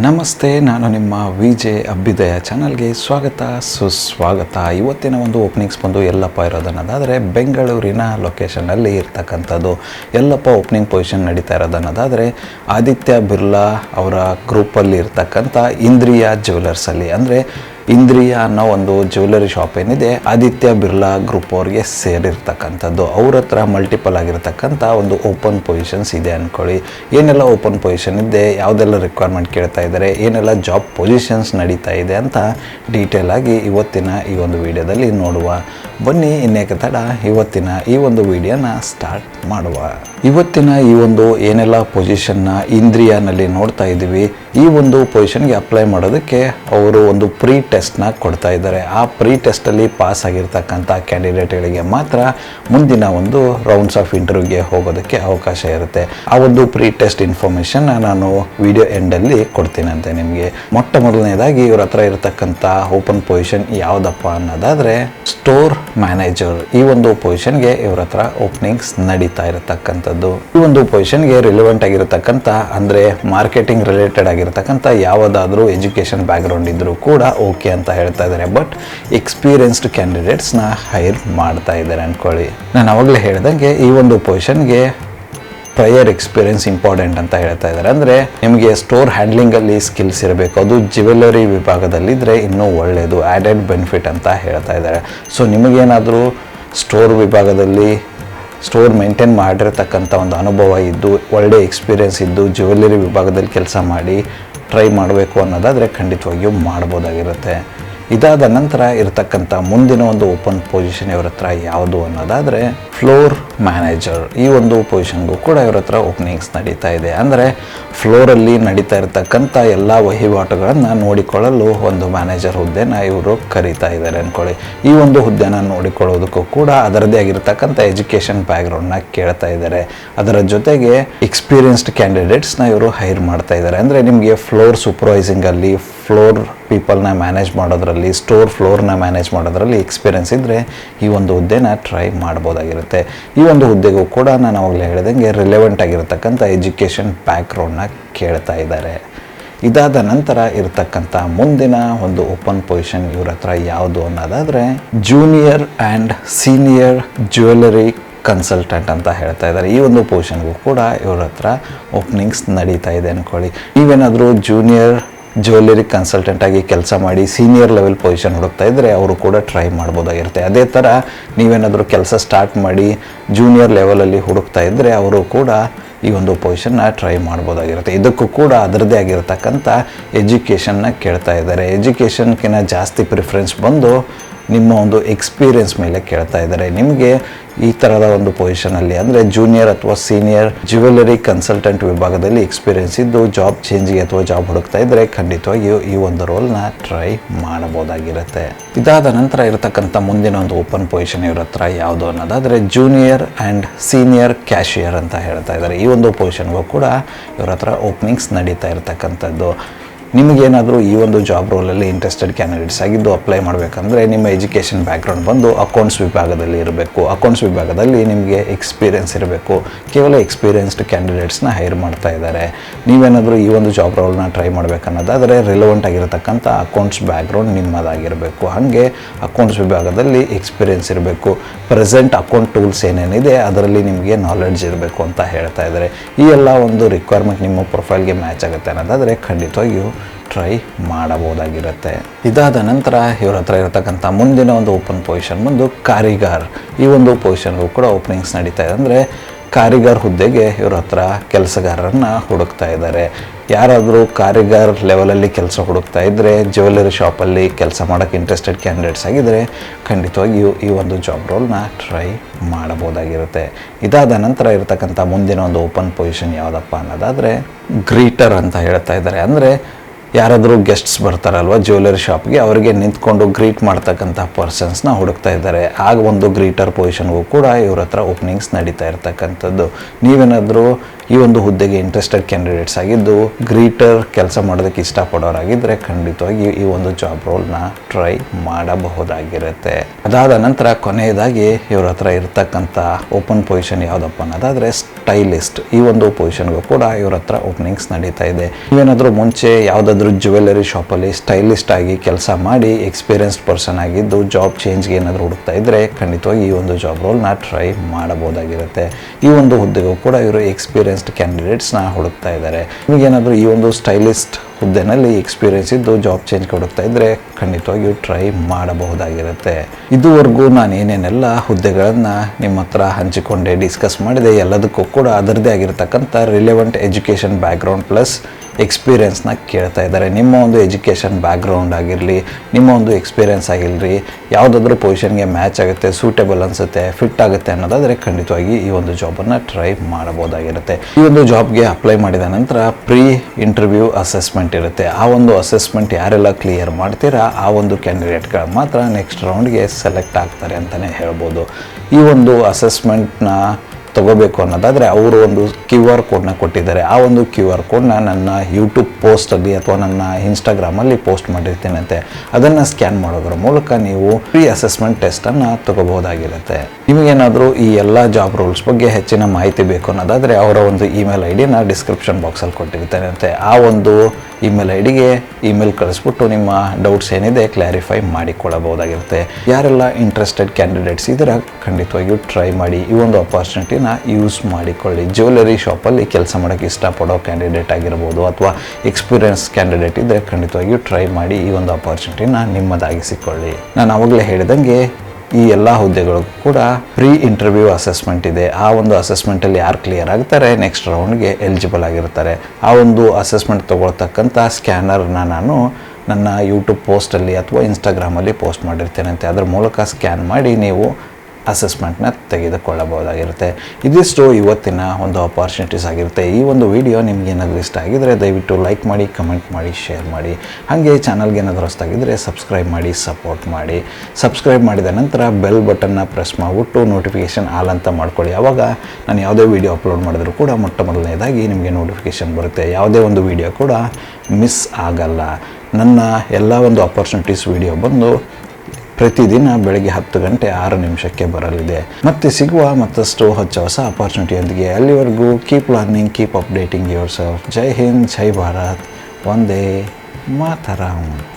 ನಮಸ್ತೆ, ನಾನು ನಿಮ್ಮ ವಿ ಜೆ ಅಭ್ಯುದಯ ಚಾನಲ್ಗೆ ಸ್ವಾಗತ, ಸುಸ್ವಾಗತ. ಇವತ್ತಿನ ಒಂದು ಓಪನಿಂಗ್ಸ್ ಬಂದು ಎಲ್ಲಪ್ಪ ಇರೋದನ್ನೋದಾದರೆ, ಬೆಂಗಳೂರಿನ ಲೊಕೇಶನಲ್ಲಿ ಇರ್ತಕ್ಕಂಥದ್ದು ಎಲ್ಲಪ್ಪ ಓಪನಿಂಗ್ ಪೊಸಿಷನ್ ನಡೀತಾ ಇರೋದನ್ನೋದಾದರೆ, ಆದಿತ್ಯ ಬಿರ್ಲಾ ಅವರ ಗ್ರೂಪಲ್ಲಿ ಇರ್ತಕ್ಕಂಥ ಇಂದ್ರಿಯ ಜ್ಯುವೆಲರ್ಸಲ್ಲಿ ಅಂದರೆ ಇಂದ್ರಿಯ ಅನ್ನೋ ಒಂದು ಜ್ಯುವೆಲರಿ ಶಾಪ್ ಏನಿದೆ, ಆದಿತ್ಯ ಬಿರ್ಲಾ ಗ್ರೂಪ್ ಅವ್ರಿಗೆ ಸೇರಿರ್ತಕ್ಕಂಥದ್ದು. ಅವ್ರ ಹತ್ರ ಮಲ್ಟಿಪಲ್ ಆಗಿರ್ತಕ್ಕಂಥ ಒಂದು ಓಪನ್ ಪೊಸಿಷನ್ಸ್ ಇದೆ ಅಂದ್ಕೊಳ್ಳಿ ಏನೆಲ್ಲ ಓಪನ್ ಪೊಸಿಷನ್ ಇದೆ, ಯಾವುದೆಲ್ಲ ರಿಕ್ವೈರ್ಮೆಂಟ್ ಕೇಳ್ತಾ ಇದ್ದಾರೆ, ಏನೆಲ್ಲ ಜಾಬ್ ಪೊಸಿಷನ್ಸ್ ನಡೀತಾ ಇದೆ ಅಂತ ಡೀಟೇಲ್ ಆಗಿ ಇವತ್ತಿನ ಈ ಒಂದು ವಿಡಿಯೋದಲ್ಲಿ ನೋಡುವ. ಬನ್ನಿ, ಇನ್ನೇಕೆ ತಡ, ಇವತ್ತಿನ ಈ ಒಂದು ವಿಡಿಯೋನ ಸ್ಟಾರ್ಟ್ ಮಾಡುವ. ಇವತ್ತಿನ ಈ ಒಂದು ಏನೆಲ್ಲ ಪೊಸಿಷನ್ನ ಇಂದ್ರಿಯನಲ್ಲಿ ನೋಡ್ತಾ ಇದ್ದೀವಿ ಈ ಒಂದು ಪೊಸಿಷನ್ಗೆ ಅಪ್ಲೈ ಮಾಡೋದಕ್ಕೆ ಅವರು ಒಂದು ಪ್ರೀ ಟೆಸ್ಟ್ನ ಕೊಡ್ತಾ ಇದ್ದಾರೆ. ಆ ಪ್ರೀ ಟೆಸ್ಟಲ್ಲಿ ಪಾಸ್ ಆಗಿರ್ತಕ್ಕಂಥ ಕ್ಯಾಂಡಿಡೇಟ್ಗಳಿಗೆ ಮಾತ್ರ ಮುಂದಿನ ಒಂದು ರೌಂಡ್ಸ್ ಆಫ್ ಇಂಟರ್ವ್ಯೂಗೆ ಹೋಗೋದಕ್ಕೆ ಅವಕಾಶ ಇರುತ್ತೆ. ಆ ಒಂದು ಪ್ರೀ ಟೆಸ್ಟ್ ಇನ್ಫಾರ್ಮೇಷನ್ ನಾನು ವಿಡಿಯೋ ಎಂಡಲ್ಲಿ ಕೊಡ್ತೀನಂತೆ ನಿಮಗೆ. ಮೊಟ್ಟ ಮೊದಲನೇದಾಗಿ ಇವ್ರ ಹತ್ರ ಇರತಕ್ಕಂಥ ಓಪನ್ ಪೊಸಿಷನ್ ಯಾವುದಪ್ಪ ಅನ್ನೋದಾದರೆ ಸ್ಟೋರ್ ಮ್ಯಾನೇಜರ್ ಈ ಒಂದು ಪೊಸಿಷನ್ಗೆ ಇವ್ರ ಹತ್ರ ಓಪನಿಂಗ್ಸ್ ನಡೀತಾ ಇರತಕ್ಕಂಥದ್ದು. ಈ ಒಂದು ಪೊಸಿಷನ್ಗೆ ರಿಲೆವೆಂಟ್ ಆಗಿರತಕ್ಕಂಥ ಅಂದರೆ ಮಾರ್ಕೆಟಿಂಗ್ ರಿಲೇಟೆಡ್ ಆಗಿರತಕ್ಕಂಥ ಯಾವುದಾದ್ರೂ ಎಜುಕೇಷನ್ ಬ್ಯಾಕ್ಗ್ರೌಂಡ್ ಇದ್ದರೂ ಕೂಡ ಓಕೆ ಅಂತ ಹೇಳ್ತಾ ಇದ್ದಾರೆ. ಬಟ್ ಎಕ್ಸ್ಪೀರಿಯನ್ಸ್ಡ್ ಕ್ಯಾಂಡಿಡೇಟ್ಸ್ನ ಹೈರ್ ಮಾಡ್ತಾ ಇದ್ದಾರೆ ಅಂದ್ಕೊಳ್ಳಿ ನಾನು ಅವಾಗಲೇ ಹೇಳ್ದಂಗೆ ಈ ಒಂದು ಪೊಸಿಷನ್ಗೆ ಪ್ರಯರ್ ಎಕ್ಸ್ಪೀರಿಯನ್ಸ್ ಇಂಪಾರ್ಟೆಂಟ್ ಅಂತ ಹೇಳ್ತಾ ಇದ್ದಾರೆ. ಅಂದರೆ ನಿಮಗೆ ಸ್ಟೋರ್ ಹ್ಯಾಂಡ್ಲಿಂಗಲ್ಲಿ ಸ್ಕಿಲ್ಸ್ ಇರಬೇಕು. ಅದು ಜ್ಯುವೆಲರಿ ವಿಭಾಗದಲ್ಲಿದ್ದರೆ ಇನ್ನೂ ಒಳ್ಳೆಯದು ಆ್ಯಡೆಡ್ ಬೆನಿಫಿಟ್ ಅಂತ ಹೇಳ್ತಾ ಇದ್ದಾರೆ. ಸೊ ನಿಮಗೇನಾದರೂ ಸ್ಟೋರ್ ವಿಭಾಗದಲ್ಲಿ ಸ್ಟೋರ್ ಮೇಂಟೈನ್ ಮಾಡಿರ್ತಕ್ಕಂಥ ಒಂದು ಅನುಭವ ಇದ್ದು, ಒಳ್ಳೆ ಎಕ್ಸ್ಪೀರಿಯೆನ್ಸ್ ಇದ್ದು ಜ್ಯುವೆಲ್ಲರಿ ವಿಭಾಗದಲ್ಲಿ ಕೆಲಸ ಮಾಡಿ ಟ್ರೈ ಮಾಡಬೇಕು ಅನ್ನೋದಾದರೆ ಖಂಡಿತವಾಗಿಯೂ ಮಾಡ್ಬೋದಾಗಿರುತ್ತೆ. ಇದಾದ ನಂತರ ಇರತಕ್ಕಂಥ ಮುಂದಿನ ಒಂದು ಓಪನ್ ಪೊಸಿಷನ್ ಇವ್ರ ಹತ್ರ ಯಾವುದು ಅನ್ನೋದಾದರೆ ಫ್ಲೋರ್ ಮ್ಯಾನೇಜರ್ ಈ ಒಂದು ಪೊಸಿಷನ್ಗೂ ಕೂಡ ಇವ್ರ ಹತ್ರ ಓಪನಿಂಗ್ಸ್ ನಡೀತಾ ಇದೆ. ಅಂದರೆ ಫ್ಲೋರಲ್ಲಿ ನಡೀತಾ ಇರತಕ್ಕಂಥ ಎಲ್ಲ ವಹಿವಾಟುಗಳನ್ನು ನೋಡಿಕೊಳ್ಳಲು ಒಂದು ಮ್ಯಾನೇಜರ್ ಹುದ್ದೆನ ಇವರು ಕರೀತಾ ಇದ್ದಾರೆ ಅಂದ್ಕೊಳ್ಳಿ ಈ ಒಂದು ಹುದ್ದೆನ ನೋಡಿಕೊಳ್ಳೋದಕ್ಕೂ ಕೂಡ ಅದರದೇ ಆಗಿರತಕ್ಕಂಥ ಎಜುಕೇಷನ್ ಬ್ಯಾಗ್ರೌಂಡ್ನ ಕೇಳ್ತಾ ಇದ್ದಾರೆ ಅದರ ಜೊತೆಗೆ ಎಕ್ಸ್ಪೀರಿಯನ್ಸ್ಡ್ ಕ್ಯಾಂಡಿಡೇಟ್ಸ್ನ ಇವರು ಹೈರ್ ಮಾಡ್ತಾ ಇದ್ದಾರೆ ಅಂದರೆ ನಿಮಗೆ ಫ್ಲೋರ್ ಸೂಪರ್ವೈಸಿಂಗಲ್ಲಿ ಫ್ಲೋರ್ ಪೀಪಲ್ನ ಮ್ಯಾನೇಜ್ ಮಾಡೋದ್ರಲ್ಲಿ ಸ್ಟೋರ್ ಫ್ಲೋರ್ನ ಮ್ಯಾನೇಜ್ ಮಾಡೋದ್ರಲ್ಲಿ ಎಕ್ಸ್ಪೀರಿಯನ್ಸ್ ಇದ್ದರೆ ಈ ಒಂದು ಹುದ್ದೆನ ಟ್ರೈ ಮಾಡ್ಬೋದಾಗಿರುತ್ತೆ. ಒಂದು ಹುದ್ದೆಗೂ ಕೂಡ ನಾನು ಅವಾಗಲೇ ಹೇಳಿದಂಗೆ ರಿಲೆವೆಂಟ್ ಆಗಿರತಕ್ಕಂಥ ಎಜುಕೇಷನ್ ಬ್ಯಾಕ್ಗ್ರೌಂಡ್ನ ಕೇಳ್ತಾ ಇದ್ದಾರೆ. ಇದಾದ ನಂತರ ಇರತಕ್ಕಂಥ ಮುಂದಿನ ಒಂದು ಓಪನ್ ಪೊಸಿಷನ್ ಇವ್ರ ಹತ್ರ ಯಾವುದು ಅನ್ನೋದಾದರೆ junior and senior jewellery consultant ಅಂತ ಹೇಳ್ತಾ ಇದ್ದಾರೆ. ಈ ಒಂದು ಪೊಸಿಷನ್ಗೂ ಕೂಡ ಇವ್ರ ಹತ್ರ ಓಪನಿಂಗ್ಸ್ ನಡೀತಾ ಇದೆ ಅಂದ್ಕೊಳ್ಳಿ ನೀವೇನಾದರೂ ಜೂನಿಯರ್ ಜ್ಯುವೆಲರಿ ಕನ್ಸಲ್ಟೆಂಟ್ ಆಗಿ ಕೆಲಸ ಮಾಡಿ ಸೀನಿಯರ್ ಲೆವೆಲ್ ಪೊಸಿಷನ್ ಹುಡುಕ್ತಾ ಇದ್ದರೆ ಅವರು ಕೂಡ ಟ್ರೈ ಮಾಡ್ಬೋದಾಗಿರುತ್ತೆ. ಅದೇ ಥರ ನೀವೇನಾದರೂ ಕೆಲಸ ಸ್ಟಾರ್ಟ್ ಮಾಡಿ ಜೂನಿಯರ್ ಲೆವೆಲಲ್ಲಿ ಹುಡುಕ್ತಾ ಇದ್ದರೆ ಅವರು ಕೂಡ ಈ ಒಂದು ಪೊಸಿಷನ್ನ ಟ್ರೈ ಮಾಡ್ಬೋದಾಗಿರುತ್ತೆ. ಇದಕ್ಕೂ ಕೂಡ ಅದರದ್ದೇ ಆಗಿರತಕ್ಕಂಥ ಎಜುಕೇಷನ್ನ ಕೇಳ್ತಾ ಇದ್ದಾರೆ. ಎಜುಕೇಷನ್ಕಿಂತ ಜಾಸ್ತಿ ಪ್ರಿಫರೆನ್ಸ್ ಬಂದು ನಿಮ್ಮ ಒಂದು ಎಕ್ಸ್ಪೀರಿಯನ್ಸ್ ಮೇಲೆ ಕೇಳ್ತಾ ಇದ್ದಾರೆ. ನಿಮಗೆ ಈ ಥರದ ಒಂದು ಪೊಸಿಷನಲ್ಲಿ ಅಂದರೆ ಜೂನಿಯರ್ ಅಥವಾ ಸೀನಿಯರ್ ಜ್ಯುವೆಲರಿ ಕನ್ಸಲ್ಟೆಂಟ್ ವಿಭಾಗದಲ್ಲಿ ಎಕ್ಸ್ಪೀರಿಯನ್ಸ್ ಇದ್ದು ಜಾಬ್ ಚೇಂಜ್ಗೆ ಅಥವಾ ಜಾಬ್ ಹುಡುಕ್ತಾ ಇದ್ದರೆ ಖಂಡಿತವಾಗಿಯೂ ಈ ಒಂದು ರೋಲ್ನ ಟ್ರೈ ಮಾಡಬಹುದಾಗಿರುತ್ತೆ. ಇದಾದ ನಂತರ ಇರತಕ್ಕಂಥ ಮುಂದಿನ ಒಂದು ಓಪನ್ ಪೊಸಿಷನ್ ಇವ್ರ ಹತ್ರ ಯಾವುದು ಅನ್ನೋದಾದರೆ ಜೂನಿಯರ್ ಆ್ಯಂಡ್ ಸೀನಿಯರ್ ಕ್ಯಾಶಿಯರ್ ಅಂತ ಹೇಳ್ತಾ ಇದ್ದಾರೆ. ಈ ಒಂದು ಪೊಸಿಷನ್ಗೂ ಕೂಡ ಇವ್ರ ಹತ್ರ ಓಪನಿಂಗ್ಸ್ ನಡೀತಾ ಇರತಕ್ಕಂಥದ್ದು. ನಿಮಗೇನಾದರೂ ಈ ಒಂದು ಜಾಬ್ ರೋಲಲ್ಲಿ ಇಂಟ್ರೆಸ್ಟೆಡ್ ಕ್ಯಾಂಡಿಡೇಟ್ಸ್ ಆಗಿದ್ದು ಅಪ್ಲೈ ಮಾಡಬೇಕಂದ್ರೆ ನಿಮ್ಮ ಎಜುಕೇಷನ್ ಬ್ಯಾಕ್ಗ್ರೌಂಡ್ ಬಂದು ಅಕೌಂಟ್ಸ್ ವಿಭಾಗದಲ್ಲಿ ಇರಬೇಕು. ಅಕೌಂಟ್ಸ್ ವಿಭಾಗದಲ್ಲಿ ನಿಮಗೆ ಎಕ್ಸ್ಪೀರಿಯನ್ಸ್ ಇರಬೇಕು. ಕೇವಲ ಎಕ್ಸ್ಪೀರಿಯನ್ಸ್ಡ್ ಕ್ಯಾಂಡಿಡೇಟ್ಸ್ನ ಹೈರ್ ಮಾಡ್ತಾ ಇದ್ದಾರೆ. ನೀವೇನಾದರೂ ಈ ಒಂದು ಜಾಬ್ ರೋಲ್ನ ಟ್ರೈ ಮಾಡಬೇಕನ್ನೋದಾದರೆ ರಿಲೆವೆಂಟ್ ಆಗಿರತಕ್ಕಂಥ ಅಕೌಂಟ್ಸ್ ಬ್ಯಾಕ್ಗ್ರೌಂಡ್ ನಿಮ್ಮದಾಗಿರಬೇಕು. ಹಾಗೆ ಅಕೌಂಟ್ಸ್ ವಿಭಾಗದಲ್ಲಿ ಎಕ್ಸ್ಪೀರಿಯನ್ಸ್ ಇರಬೇಕು. ಪ್ರೆಸೆಂಟ್ ಅಕೌಂಟ್ ಟೂಲ್ಸ್ ಏನೇನಿದೆ ಅದರಲ್ಲಿ ನಿಮಗೆ ನಾಲೆಡ್ಜ್ ಇರಬೇಕು ಅಂತ ಹೇಳ್ತಾ ಇದ್ದಾರೆ. ಈ ಎಲ್ಲ ಒಂದು ರಿಕ್ವೈರ್ಮೆಂಟ್ ನಿಮ್ಮ ಪ್ರೊಫೈಲ್ಗೆ ಮ್ಯಾಚ್ ಆಗುತ್ತೆ ಅನ್ನೋದಾದರೆ ಖಂಡಿತವಾಗಿಯೂ ಟ್ರೈ ಮಾಡಬಹುದಾಗಿರುತ್ತೆ. ಇದಾದ ನಂತರ ಇವ್ರ ಹತ್ರ ಇರತಕ್ಕಂಥ ಮುಂದಿನ ಒಂದು ಓಪನ್ ಪೊಸಿಷನ್ ಬಂದು ಕಾರಿಗಾರ್. ಈ ಒಂದು ಪೊಸಿಷನ್ಗೂ ಕೂಡ ಓಪನಿಂಗ್ಸ್ ನಡೀತಾ ಇದೆ. ಅಂದರೆ ಕಾರಿಗಾರ್ ಹುದ್ದೆಗೆ ಇವ್ರ ಹತ್ರ ಕೆಲಸಗಾರರನ್ನು ಹುಡುಕ್ತಾ ಇದ್ದಾರೆ. ಯಾರಾದರೂ ಕಾರಿಗಾರ್ ಲೆವೆಲಲ್ಲಿ ಕೆಲಸ ಹುಡುಕ್ತಾ ಇದ್ದರೆ ಜ್ಯುವೆಲರಿ ಶಾಪಲ್ಲಿ ಕೆಲಸ ಮಾಡೋಕ್ಕೆ ಇಂಟ್ರೆಸ್ಟೆಡ್ ಕ್ಯಾಂಡಿಡೇಟ್ಸ್ ಆಗಿದ್ದರೆ ಖಂಡಿತವಾಗಿಯೂ ಈ ಒಂದು ಜಾಬ್ ರೋಲ್ನ ಟ್ರೈ ಮಾಡಬಹುದಾಗಿರುತ್ತೆ. ಇದಾದ ನಂತರ ಇರತಕ್ಕಂಥ ಮುಂದಿನ ಒಂದು ಓಪನ್ ಪೊಸಿಷನ್ ಯಾವುದಪ್ಪ ಅನ್ನೋದಾದರೆ ಗ್ರೀಟರ್ ಅಂತ ಹೇಳ್ತಾ ಇದ್ದಾರೆ. ಅಂದರೆ ಯಾರಾದರೂ ಗೆಸ್ಟ್ಸ್ ಬರ್ತಾರಲ್ವ ಜ್ಯುವೆಲರಿ ಶಾಪ್ಗೆ ಅವರಿಗೆ ನಿಂತ್ಕೊಂಡು ಗ್ರೀಟ್ ಮಾಡ್ತಕ್ಕಂಥ ಪರ್ಸನ್ಸ್ನ ಹುಡುಕ್ತಾ ಇದ್ದಾರೆ. ಆಗ ಒಂದು ಗ್ರೀಟರ್ ಪೊಸಿಷನ್ಗೂ ಕೂಡ ಇವ್ರ ಹತ್ರ ಓಪನಿಂಗ್ಸ್ ನಡೀತಾ ಇರ್ತಕ್ಕಂಥದ್ದು. ನೀವೇನಾದರೂ ಈ ಒಂದು ಹುದ್ದೆಗೆ ಇಂಟ್ರೆಸ್ಟೆಡ್ ಕ್ಯಾಂಡಿಡೇಟ್ಸ್ ಆಗಿದ್ದು ಗ್ರೀಟರ್ ಕೆಲಸ ಮಾಡೋದಕ್ಕೆ ಇಷ್ಟಪಡೋರಾಗಿದ್ದರೆ ಖಂಡಿತವಾಗಿ ಈ ಒಂದು ಜಾಬ್ ರೋಲ್ನ ಟ್ರೈ ಮಾಡಬಹುದಾಗಿರುತ್ತೆ. ಅದಾದ ನಂತರ ಕೊನೆಯದಾಗಿ ಇವ್ರ ಹತ್ರ ಇರ್ತಕ್ಕಂಥ ಓಪನ್ ಪೊಸಿಷನ್ ಯಾವುದಪ್ಪ ಅನ್ನೋದಾದರೆ ಸ್ಟೈಲಿಸ್ಟ್ ಈ ಒಂದು ಪೊಸಿಷನ್ಗೂ ಕೂಡ ಇವ್ರ ಹತ್ರ ಓಪನಿಂಗ್ಸ್ ನಡೀತಾ ಇದೆ. ನೀವೇನಾದರೂ ಮುಂಚೆ ಯಾವುದಾದ್ರೂ ಜ್ಯುವೆಲರಿ ಶಾಪಲ್ಲಿ ಸ್ಟೈಲಿಸ್ಟ್ ಆಗಿ ಕೆಲಸ ಮಾಡಿ ಎಕ್ಸ್ಪೀರಿಯನ್ಸ್ಡ್ ಪರ್ಸನ್ ಆಗಿದ್ದು ಜಾಬ್ ಚೇಂಜ್ಗೆ ಏನಾದರೂ ಹುಡುಕ್ತಾ ಇದ್ದರೆ ಖಂಡಿತವಾಗಿ ಈ ಒಂದು ಜಾಬ್ ರೋಲ್ನ ಟ್ರೈ ಮಾಡಬಹುದಾಗಿರುತ್ತೆ. ಈ ಒಂದು ಹುದ್ದೆಗೂ ಕೂಡ ಇವರು ಎಕ್ಸ್ಪೀರಿಯನ್ಸ್ಡ್ ಕ್ಯಾಂಡಿಡೇಟ್ಸ್ನ ಹುಡುಕ್ತಾ ಇದ್ದಾರೆ. ನಿಮಗೇನಾದರೂ ಈ ಒಂದು ಸ್ಟೈಲಿಸ್ಟ್ ಹುದ್ದೆನಲ್ಲಿ ಎಕ್ಸ್ಪೀರಿಯನ್ಸ್ ಇದ್ದು ಜಾಬ್ ಚೇಂಜ್ ಹುಡುಕ್ತಾ ಇದ್ದರೆ ಖಂಡಿತವಾಗಿಯೂ ಟ್ರೈ ಮಾಡಬಹುದಾಗಿರುತ್ತೆ. ಇದುವರೆಗೂ ನಾನು ಏನೇನೆಲ್ಲ ಹುದ್ದೆಗಳನ್ನು ನಿಮ್ಮ ಹತ್ರ ಹಂಚಿಕೊಂಡೆ ಡಿಸ್ಕಸ್ ಮಾಡಿದೆ ಎಲ್ಲದಕ್ಕೂ ಕೂಡ ಅದರದ್ದೇ ಆಗಿರತಕ್ಕಂಥ ರಿಲೆವೆಂಟ್ ಎಜುಕೇಷನ್ ಬ್ಯಾಕ್ಗ್ರೌಂಡ್ ಪ್ಲಸ್ ಎಕ್ಸ್ಪೀರಿಯನ್ಸ್ನ ಕೇಳ್ತಾ ಇದ್ದಾರೆ. ನಿಮ್ಮ ಒಂದು ಎಜುಕೇಷನ್ ಬ್ಯಾಕ್ಗ್ರೌಂಡ್ ಆಗಿರಲಿ, ನಿಮ್ಮ ಒಂದು ಎಕ್ಸ್ಪೀರಿಯನ್ಸ್ ಆಗಿರಲಿ, ಯಾವುದಾದ್ರೂ ಪೊಸಿಷನ್ಗೆ ಮ್ಯಾಚ್ ಆಗುತ್ತೆ ಸೂಟೇಬಲ್ ಅನಿಸುತ್ತೆ ಫಿಟ್ ಆಗುತ್ತೆ ಅನ್ನೋದಾದರೆ ಖಂಡಿತವಾಗಿ ಈ ಒಂದು ಜಾಬನ್ನು ಟ್ರೈ ಮಾಡಬಹುದಾಗಿರುತ್ತೆ. ಈ ಒಂದು ಜಾಬ್ಗೆ ಅಪ್ಲೈ ಮಾಡಿದ ನಂತರ ಪ್ರೀ ಇಂಟರ್ವ್ಯೂ ಅಸೆಸ್ಮೆಂಟ್ ಇರುತ್ತೆ. ಆ ಒಂದು ಅಸೆಸ್ಮೆಂಟ್ ಯಾರೆಲ್ಲ ಕ್ಲಿಯರ್ ಮಾಡ್ತೀರಾ, ಆ ಒಂದು ಕ್ಯಾಂಡಿಡೇಟ್ಗಳು ಮಾತ್ರ ನೆಕ್ಸ್ಟ್ ರೌಂಡ್ಗೆ ಸೆಲೆಕ್ಟ್ ಆಗ್ತಾರೆ ಅಂತಲೇ ಹೇಳ್ಬೋದು. ಈ ಒಂದು ಅಸೆಸ್ಮೆಂಟ್ನ ತಗೋಬೇಕು ಅನ್ನೋದಾದರೆ ಅವರು ಒಂದು ಕ್ಯೂ ಆರ್ ಕೋಡ್ನ ಕೊಟ್ಟಿದ್ದಾರೆ. ಆ ಒಂದು ಕ್ಯೂ ಆರ್ ಕೋಡ್ನ ನನ್ನ ಯೂಟ್ಯೂಬ್ ಪೋಸ್ಟಲ್ಲಿ ಅಥವಾ ನನ್ನ ಇನ್ಸ್ಟಾಗ್ರಾಮಲ್ಲಿ ಪೋಸ್ಟ್ ಮಾಡಿರ್ತೀನಂತೆ. ಅದನ್ನು ಸ್ಕ್ಯಾನ್ ಮಾಡೋದ್ರ ಮೂಲಕ ನೀವು ಫ್ರೀ ಅಸೆಸ್ಮೆಂಟ್ ಟೆಸ್ಟನ್ನು ತಗೋಬಹುದಾಗಿರುತ್ತೆ. ನಿಮಗೇನಾದರೂ ಈ ಎಲ್ಲ ಜಾಬ್ ರೂಲ್ಸ್ ಬಗ್ಗೆ ಹೆಚ್ಚಿನ ಮಾಹಿತಿ ಬೇಕು ಅನ್ನೋದಾದರೆ ಅವರ ಒಂದು ಇಮೇಲ್ ಐ ಡಿನ ಡಿಸ್ಕ್ರಿಪ್ಷನ್ ಬಾಕ್ಸಲ್ಲಿ ಕೊಟ್ಟಿರ್ತೇನೆ ಆ ಒಂದು ಇಮೇಲ್ ಐ ಡಿಗೆ ಇಮೇಲ್ ಕಳಿಸ್ಬಿಟ್ಟು ನಿಮ್ಮ ಡೌಟ್ಸ್ ಏನಿದೆ ಕ್ಲಾರಿಫೈ ಮಾಡಿಕೊಳ್ಳಬಹುದಾಗಿರುತ್ತೆ. ಯಾರೆಲ್ಲ ಇಂಟ್ರೆಸ್ಟೆಡ್ ಕ್ಯಾಂಡಿಡೇಟ್ಸ್ ಇದ್ರ ಖಂಡಿತವಾಗಿಯೂ ಟ್ರೈ ಮಾಡಿ. ಈ ಒಂದು ಅಪಾರ್ಚುನಿಟಿನ ಯೂಸ್ ಮಾಡಿಕೊಳ್ಳಿ. ಜ್ಯುವೆಲರಿ ಶಾಪಲ್ಲಿ ಕೆಲಸ ಮಾಡೋಕ್ಕೆ ಇಷ್ಟಪಡೋ ಕ್ಯಾಂಡಿಡೇಟ್ ಆಗಿರ್ಬೋದು ಅಥವಾ ಎಕ್ಸ್ಪೀರಿಯನ್ಸ್ ಕ್ಯಾಂಡಿಡೇಟ್ ಇದ್ದರೆ ಖಂಡಿತವಾಗಿಯೂ ಟ್ರೈ ಮಾಡಿ ಈ ಒಂದು ಅಪಾರ್ಚುನಿಟಿನ ನಿಮ್ಮದಾಗಿಸಿಕೊಳ್ಳಿ. ನಾನು ಆವಾಗಲೇ ಹೇಳಿದಂಗೆ ಈ ಎಲ್ಲ ಹುದ್ದೆಗಳಿಗೂ ಕೂಡ ಪ್ರೀ ಇಂಟರ್ವ್ಯೂ ಅಸೆಸ್ಮೆಂಟ್ ಇದೆ. ಆ ಒಂದು ಅಸೆಸ್ಮೆಂಟಲ್ಲಿ ಯಾರು ಕ್ಲಿಯರ್ ಆಗ್ತಾರೆ ನೆಕ್ಸ್ಟ್ ರೌಂಡ್ಗೆ ಎಲಿಜಿಬಲ್ ಆಗಿರ್ತಾರೆ. ಆ ಒಂದು ಅಸೆಸ್ಮೆಂಟ್ ತೊಗೊಳ್ತಕ್ಕಂಥ ಸ್ಕ್ಯಾನರ್ನ ನಾನು ನನ್ನ ಯೂಟ್ಯೂಬ್ ಪೋಸ್ಟಲ್ಲಿ ಅಥವಾ ಇನ್ಸ್ಟಾಗ್ರಾಮಲ್ಲಿ ಪೋಸ್ಟ್ ಮಾಡಿರ್ತೇನಂತೆ ಅದ್ರ ಮೂಲಕ ಸ್ಕ್ಯಾನ್ ಮಾಡಿ ನೀವು ಅಸೆಸ್ಮೆಂಟ್ನ ತೆಗೆದುಕೊಳ್ಳಬಹುದಾಗಿರುತ್ತೆ. ಇದಿಷ್ಟು ಇವತ್ತಿನ ಒಂದು ಅಪಾರ್ಚುನಿಟೀಸ್ ಆಗಿರುತ್ತೆ. ಈ ಒಂದು ವಿಡಿಯೋ ನಿಮಗೇನಾದರೂ ಇಷ್ಟ ಆಗಿದರೆ ದಯವಿಟ್ಟು ಲೈಕ್ ಮಾಡಿ ಕಮೆಂಟ್ ಮಾಡಿ ಶೇರ್ ಮಾಡಿ. ಹಾಗೆ ಚಾನಲ್ಗೆ ಏನಾದರೂ ಹೊಸ್ತಾಗಿದ್ದರೆ ಸಬ್ಸ್ಕ್ರೈಬ್ ಮಾಡಿ ಸಪೋರ್ಟ್ ಮಾಡಿ. ಸಬ್ಸ್ಕ್ರೈಬ್ ಮಾಡಿದ ನಂತರ ಬೆಲ್ ಬಟನ್ನ ಪ್ರೆಸ್ ಮಾಡಿಬಿಟ್ಟು ನೋಟಿಫಿಕೇಷನ್ ಆಲ್ ಅಂತ ಮಾಡ್ಕೊಳ್ಳಿ. ಆವಾಗ ನಾನು ಯಾವುದೇ ವಿಡಿಯೋ ಅಪ್ಲೋಡ್ ಮಾಡಿದ್ರು ಕೂಡ ಮೊಟ್ಟ ಮೊದಲನೇದಾಗಿ ನಿಮಗೆ ನೋಟಿಫಿಕೇಷನ್ ಬರುತ್ತೆ. ಯಾವುದೇ ಒಂದು ವಿಡಿಯೋ ಕೂಡ ಮಿಸ್ ಆಗಲ್ಲ. ನನ್ನ ಎಲ್ಲ ಒಂದು ಅಪರ್ಚುನಿಟೀಸ್ ವಿಡಿಯೋ ಬಂದು ಪ್ರತಿದಿನ ಬೆಳಗ್ಗೆ ಹತ್ತು ಗಂಟೆ ಆರು ನಿಮಿಷಕ್ಕೆ ಬರಲಿದೆ. ಮತ್ತೆ ಸಿಗುವ ಮತ್ತಷ್ಟು ಹೊಚ್ಚ ಹೊಸ ಅಪಾರ್ಚುನಿಟಿಯೊಂದಿಗೆ ಅಲ್ಲಿವರೆಗೂ keep learning keep updating yourself ಜೈ ಹಿಂದ್, ಜೈ ಭಾರತ್. ಒಂದೇ ಮಾತರಂ.